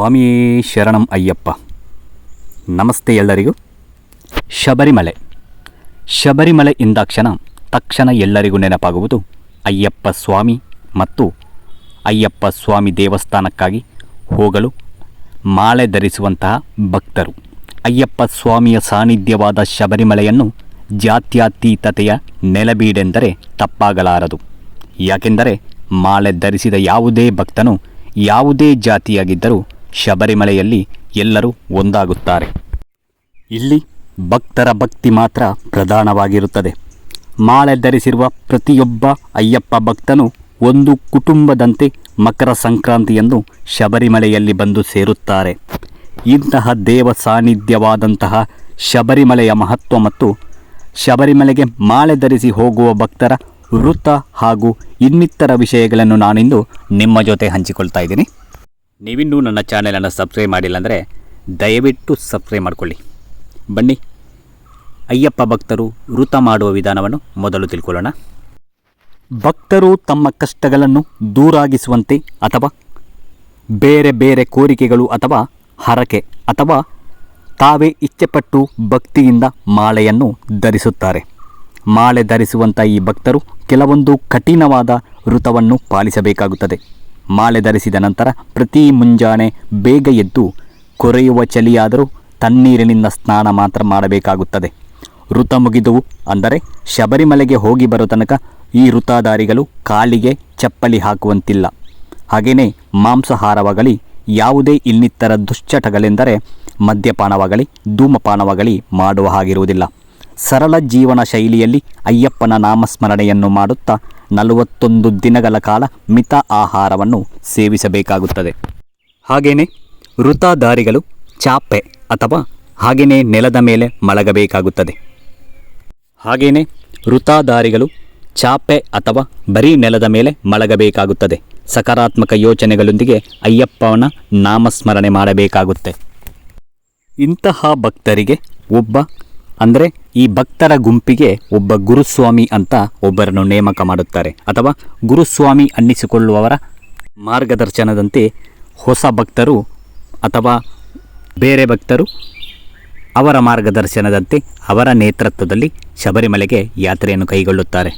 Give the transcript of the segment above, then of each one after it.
ಸ್ವಾಮಿ ಶರಣಂ ಅಯ್ಯಪ್ಪ. ನಮಸ್ತೆ ಎಲ್ಲರಿಗೂ. ಶಬರಿಮಲೆ. ಶಬರಿಮಲೆ ಇಂದಾಕ್ಷಣ ತಕ್ಷಣ ಎಲ್ಲರಿಗೂ ನೆನಪಾಗುವುದು ಅಯ್ಯಪ್ಪ ಸ್ವಾಮಿ ಮತ್ತು ಅಯ್ಯಪ್ಪ ಸ್ವಾಮಿ ದೇವಸ್ಥಾನಕ್ಕಾಗಿ ಹೋಗಲು ಮಾಲೆ ಧರಿಸುವಂತಹ ಭಕ್ತರು. ಅಯ್ಯಪ್ಪ ಸ್ವಾಮಿಯ ಸಾನ್ನಿಧ್ಯವಾದ ಶಬರಿಮಲೆಯನ್ನು ಜಾತ್ಯಾತೀತತೆಯ ನೆಲಬೀಡೆಂದರೆ ತಪ್ಪಾಗಲಾರದು. ಯಾಕೆಂದರೆ ಮಾಲೆ ಧರಿಸಿದ ಯಾವುದೇ ಭಕ್ತನು ಯಾವುದೇ ಜಾತಿಯಾಗಿದ್ದರೂ ಶಬರಿಮಲೆಯಲ್ಲಿ ಎಲ್ಲರೂ ಒಂದಾಗುತ್ತಾರೆ. ಇಲ್ಲಿ ಭಕ್ತರ ಭಕ್ತಿ ಮಾತ್ರ ಪ್ರಧಾನವಾಗಿರುತ್ತದೆ. ಮಾಲೆ ಧರಿಸಿರುವ ಪ್ರತಿಯೊಬ್ಬ ಅಯ್ಯಪ್ಪ ಭಕ್ತನು ಒಂದು ಕುಟುಂಬದಂತೆ ಮಕರ ಸಂಕ್ರಾಂತಿಯನ್ನು ಶಬರಿಮಲೆಯಲ್ಲಿ ಬಂದು ಸೇರುತ್ತಾರೆ. ಇಂತಹ ದೇವ ಸಾನ್ನಿಧ್ಯವಾದಂತಹ ಶಬರಿಮಲೆಯ ಮಹತ್ವ ಮತ್ತು ಶಬರಿಮಲೆಗೆ ಮಾಲೆ ಧರಿಸಿ ಹೋಗುವ ಭಕ್ತರ ವೃತ್ತ ಹಾಗೂ ಇನ್ನಿತರ ವಿಷಯಗಳನ್ನು ನಾನಿಂದು ನಿಮ್ಮ ಜೊತೆ ಹಂಚಿಕೊಳ್ತಾ ಇದ್ದೀನಿ. ನೀವಿನ್ನೂ ನನ್ನ ಚಾನೆಲನ್ನು ಸಬ್ಸ್ಕ್ರೈಬ್ ಮಾಡಿಲ್ಲ ಅಂದರೆ ದಯವಿಟ್ಟು ಸಬ್ಸ್ಕ್ರೈಬ್ ಮಾಡಿಕೊಳ್ಳಿ. ಬನ್ನಿ, ಅಯ್ಯಪ್ಪ ಭಕ್ತರು ವೃತ ಮಾಡುವ ವಿಧಾನವನ್ನು ಮೊದಲು ತಿಳ್ಕೊಳ್ಳೋಣ. ಭಕ್ತರು ತಮ್ಮ ಕಷ್ಟಗಳನ್ನು ದೂರಾಗಿಸುವಂತೆ ಅಥವಾ ಬೇರೆ ಬೇರೆ ಕೋರಿಕೆಗಳು ಅಥವಾ ಹರಕೆ ಅಥವಾ ತಾವೇ ಇಚ್ಛೆಪಟ್ಟು ಭಕ್ತಿಯಿಂದ ಮಾಲೆಯನ್ನು ಧರಿಸುತ್ತಾರೆ. ಮಾಲೆ ಧರಿಸುವಂಥ ಈ ಭಕ್ತರು ಕೆಲವೊಂದು ಕಠಿಣವಾದ ವೃತವನ್ನು ಪಾಲಿಸಬೇಕಾಗುತ್ತದೆ. ಮಾಲೆ ಧರಿಸಿದ ನಂತರ ಪ್ರತಿ ಮುಂಜಾನೆ ಬೇಗ ಎದ್ದು ಕೊರೆಯುವ ಚಳಿಯಾದರೂ ತಣ್ಣೀರಿನಿಂದ ಸ್ನಾನ ಮಾತ್ರ ಮಾಡಬೇಕಾಗುತ್ತದೆ. ಋತ ಮುಗಿದು ಅಂದರೆ ಶಬರಿಮಲೆಗೆ ಹೋಗಿ ಬರೋ ತನಕ ಈ ಋತಾದಾರಿಗಳು ಕಾಲಿಗೆ ಚಪ್ಪಲಿ ಹಾಕುವಂತಿಲ್ಲ. ಹಾಗೆಯೇ ಮಾಂಸಾಹಾರವಾಗಲಿ, ಯಾವುದೇ ಇನ್ನಿತರ ದುಶ್ಚಟಗಳೆಂದರೆ ಮದ್ಯಪಾನವಾಗಲಿ, ಧೂಮಪಾನವಾಗಲಿ ಮಾಡುವ ಹಾಗಿರುವುದಿಲ್ಲ. ಸರಳ ಜೀವನ ಶೈಲಿಯಲ್ಲಿ ಅಯ್ಯಪ್ಪನ ನಾಮಸ್ಮರಣೆಯನ್ನು ಮಾಡುತ್ತಾ ನಲವತ್ತೊಂದು ದಿನಗಳ ಕಾಲ ಮಿತ ಆಹಾರವನ್ನು ಸೇವಿಸಬೇಕಾಗುತ್ತದೆ. ಹಾಗೆಯೇ ವೃತಾಧಾರಿಗಳು ಚಾಪೆ ಅಥವಾ ಹಾಗೆಯೇ ನೆಲದ ಮೇಲೆ ಮಲಗಬೇಕಾಗುತ್ತದೆ. ಹಾಗೆಯೇ ವೃತಾಧಾರಿಗಳು ಚಾಪೆ ಅಥವಾ ಬರೀ ನೆಲದ ಮೇಲೆ ಮಲಗಬೇಕಾಗುತ್ತದೆ. ಸಕಾರಾತ್ಮಕ ಯೋಚನೆಗಳೊಂದಿಗೆ ಅಯ್ಯಪ್ಪನ ನಾಮಸ್ಮರಣೆ ಮಾಡಬೇಕಾಗುತ್ತೆ. ಇಂತಹ ಭಕ್ತರಿಗೆ ಒಬ್ಬ ಅಂದರೆ ಈ ಭಕ್ತರ ಗುಂಪಿಗೆ ಒಬ್ಬ ಗುರುಸ್ವಾಮಿ ಅಂತ ಒಬ್ಬರನ್ನು ನೇಮಕ ಮಾಡುತ್ತಾರೆ. ಅಥವಾ ಗುರುಸ್ವಾಮಿ ಅನ್ನಿಸಿಕೊಳ್ಳುವವರ ಮಾರ್ಗದರ್ಶನದಂತೆ ಹೊಸ ಭಕ್ತರು ಅಥವಾ ಬೇರೆ ಭಕ್ತರು ಅವರ ಮಾರ್ಗದರ್ಶನದಂತೆ ಅವರ ನೇತೃತ್ವದಲ್ಲಿ ಶಬರಿಮಲೆಗೆ ಯಾತ್ರೆಯನ್ನು ಕೈಗೊಳ್ಳುತ್ತಾರೆ.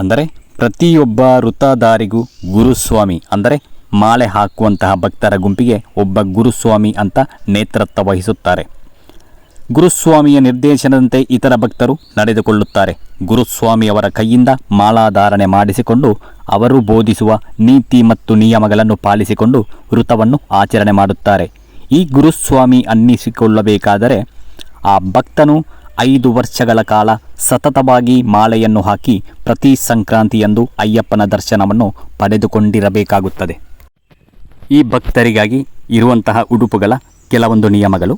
ಅಂದರೆ ಪ್ರತಿಯೊಬ್ಬ ವೃತ್ತಾಧಾರಿಗೂ ಗುರುಸ್ವಾಮಿ ಅಂದರೆ ಮಾಲೆ ಹಾಕುವಂತಹ ಭಕ್ತರ ಗುಂಪಿಗೆ ಒಬ್ಬ ಗುರುಸ್ವಾಮಿ ಅಂತ ನೇತೃತ್ವ ವಹಿಸುತ್ತಾರೆ. ಗುರುಸ್ವಾಮಿಯ ನಿರ್ದೇಶನದಂತೆ ಇತರ ಭಕ್ತರು ನಡೆದುಕೊಳ್ಳುತ್ತಾರೆ. ಗುರುಸ್ವಾಮಿಯವರ ಕೈಯಿಂದ ಮಾಲಾಧಾರಣೆ ಮಾಡಿಸಿಕೊಂಡು ಅವರು ಬೋಧಿಸುವ ನೀತಿ ಮತ್ತು ನಿಯಮಗಳನ್ನು ಪಾಲಿಸಿಕೊಂಡು ವೃತವನ್ನು ಆಚರಣೆ ಮಾಡುತ್ತಾರೆ. ಈ ಗುರುಸ್ವಾಮಿ ಅನ್ನಿಸಿಕೊಳ್ಳಬೇಕಾದರೆ ಆ ಭಕ್ತನು ಐದು ವರ್ಷಗಳ ಕಾಲ ಸತತವಾಗಿ ಮಾಲೆಯನ್ನು ಹಾಕಿ ಪ್ರತಿ ಸಂಕ್ರಾಂತಿಯಂದು ಅಯ್ಯಪ್ಪನ ದರ್ಶನವನ್ನು ಪಡೆದುಕೊಂಡಿರಬೇಕಾಗುತ್ತದೆ. ಈ ಭಕ್ತರಿಗಾಗಿ ಇರುವಂತಹ ಉಡುಪುಗಳ ಕೆಲವೊಂದು ನಿಯಮಗಳು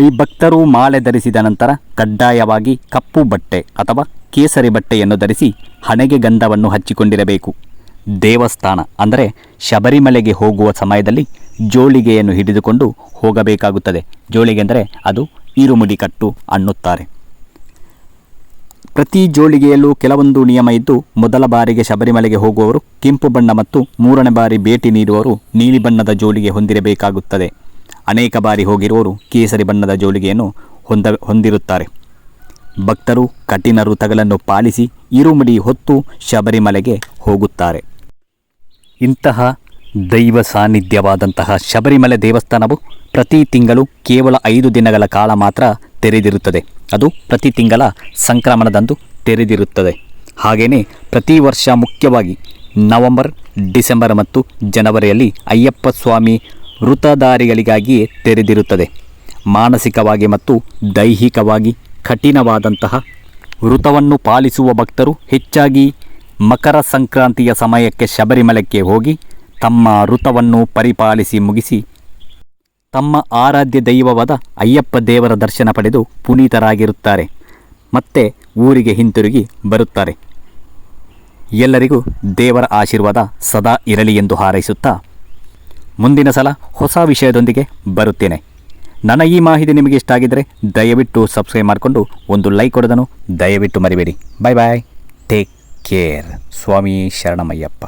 ಈ ಭಕ್ತರು ಮಾಲೆ ಧರಿಸಿದ ನಂತರ ಕಡ್ಡಾಯವಾಗಿ ಕಪ್ಪು ಬಟ್ಟೆ ಅಥವಾ ಕೇಸರಿ ಬಟ್ಟೆಯನ್ನು ಧರಿಸಿ ಹಣೆಗೆ ಗಂಧವನ್ನು ಹಚ್ಚಿಕೊಂಡಿರಬೇಕು. ದೇವಸ್ಥಾನ ಅಂದರೆ ಶಬರಿಮಲೆಗೆ ಹೋಗುವ ಸಮಯದಲ್ಲಿ ಜೋಳಿಗೆಯನ್ನು ಹಿಡಿದುಕೊಂಡು ಹೋಗಬೇಕಾಗುತ್ತದೆ. ಜೋಳಿಗೆ ಅಂದರೆ ಅದು ಈರುಮುಡಿ ಕಟ್ಟು ಅನ್ನುತ್ತಾರೆ. ಪ್ರತಿ ಜೋಳಿಗೆಯಲ್ಲೂ ಕೆಲವೊಂದು ನಿಯಮ ಇದ್ದು ಮೊದಲ ಬಾರಿಗೆ ಶಬರಿಮಲೆಗೆ ಹೋಗುವವರು ಕೆಂಪು ಬಣ್ಣ ಮತ್ತು ಮೂರನೇ ಬಾರಿ ಭೇಟಿ ನೀಡುವವರು ನೀಲಿ ಬಣ್ಣದ ಜೋಳಿಗೆ ಹೊಂದಿರಬೇಕಾಗುತ್ತದೆ. ಅನೇಕ ಬಾರಿ ಹೋಗಿರುವವರು ಕೇಸರಿ ಬಣ್ಣದ ಜೋಳಿಗೆಯನ್ನು ಹೊಂದ ಹೊಂದಿರುತ್ತಾರೆ. ಭಕ್ತರು ಕಠಿಣ ಋತಗಳನ್ನು ಪಾಲಿಸಿ ಇರುಮುಡಿ ಹೊತ್ತು ಶಬರಿಮಲೆಗೆ ಹೋಗುತ್ತಾರೆ. ಇಂತಹ ದೈವ ಸಾನ್ನಿಧ್ಯವಾದಂತಹ ಶಬರಿಮಲೆ ದೇವಸ್ಥಾನವು ಪ್ರತಿ ತಿಂಗಳು ಕೇವಲ ಐದು ದಿನಗಳ ಕಾಲ ಮಾತ್ರ ತೆರೆದಿರುತ್ತದೆ. ಅದು ಪ್ರತಿ ತಿಂಗಳ ಸಂಕ್ರಮಣದಂದು ತೆರೆದಿರುತ್ತದೆ. ಹಾಗೆಯೇ ಪ್ರತಿ ವರ್ಷ ಮುಖ್ಯವಾಗಿ ನವೆಂಬರ್, ಡಿಸೆಂಬರ್ ಮತ್ತು ಜನವರಿಯಲ್ಲಿ ಅಯ್ಯಪ್ಪ ಸ್ವಾಮಿ ವೃತಧಾರಿಗಳಿಗಾಗಿಯೇ ತೆರೆದಿರುತ್ತದೆ. ಮಾನಸಿಕವಾಗಿ ಮತ್ತು ದೈಹಿಕವಾಗಿ ಕಠಿಣವಾದಂತಹ ವೃತವನ್ನು ಪಾಲಿಸುವ ಭಕ್ತರು ಹೆಚ್ಚಾಗಿ ಮಕರ ಸಂಕ್ರಾಂತಿಯ ಸಮಯಕ್ಕೆ ಶಬರಿಮಲೆಕ್ಕೆ ಹೋಗಿ ತಮ್ಮ ವೃತವನ್ನು ಪರಿಪಾಲಿಸಿ ಮುಗಿಸಿ ತಮ್ಮ ಆರಾಧ್ಯ ದೈವವಾದ ಅಯ್ಯಪ್ಪ ದೇವರ ದರ್ಶನ ಪಡೆದು ಪುನೀತರಾಗಿರುತ್ತಾರೆ. ಮತ್ತೆ ಊರಿಗೆ ಹಿಂತಿರುಗಿ ಬರುತ್ತಾರೆ. ಎಲ್ಲರಿಗೂ ದೇವರ ಆಶೀರ್ವಾದ ಸದಾ ಇರಲಿ ಎಂದು ಹಾರೈಸುತ್ತಾ ಮುಂದಿನ ಸಲ ಹೊಸ ವಿಷಯದೊಂದಿಗೆ ಬರುತ್ತೇನೆ. ನನ್ನ ಈ ಮಾಹಿತಿ ನಿಮಗೆ ಇಷ್ಟ ಆಗಿದ್ದರೆ ದಯವಿಟ್ಟು ಸಬ್ಸ್ಕ್ರೈಬ್ ಮಾಡಿಕೊಂಡು ಒಂದು ಲೈಕ್ ಕೊಡೋದನ್ನು ದಯವಿಟ್ಟು ಮರಿಬೇಡಿ. ಬಾಯ್ ಬಾಯ್ ಟೇಕ್ ಕೇರ್ ಸ್ವಾಮಿ ಶರಣಮಯ್ಯಪ್ಪ.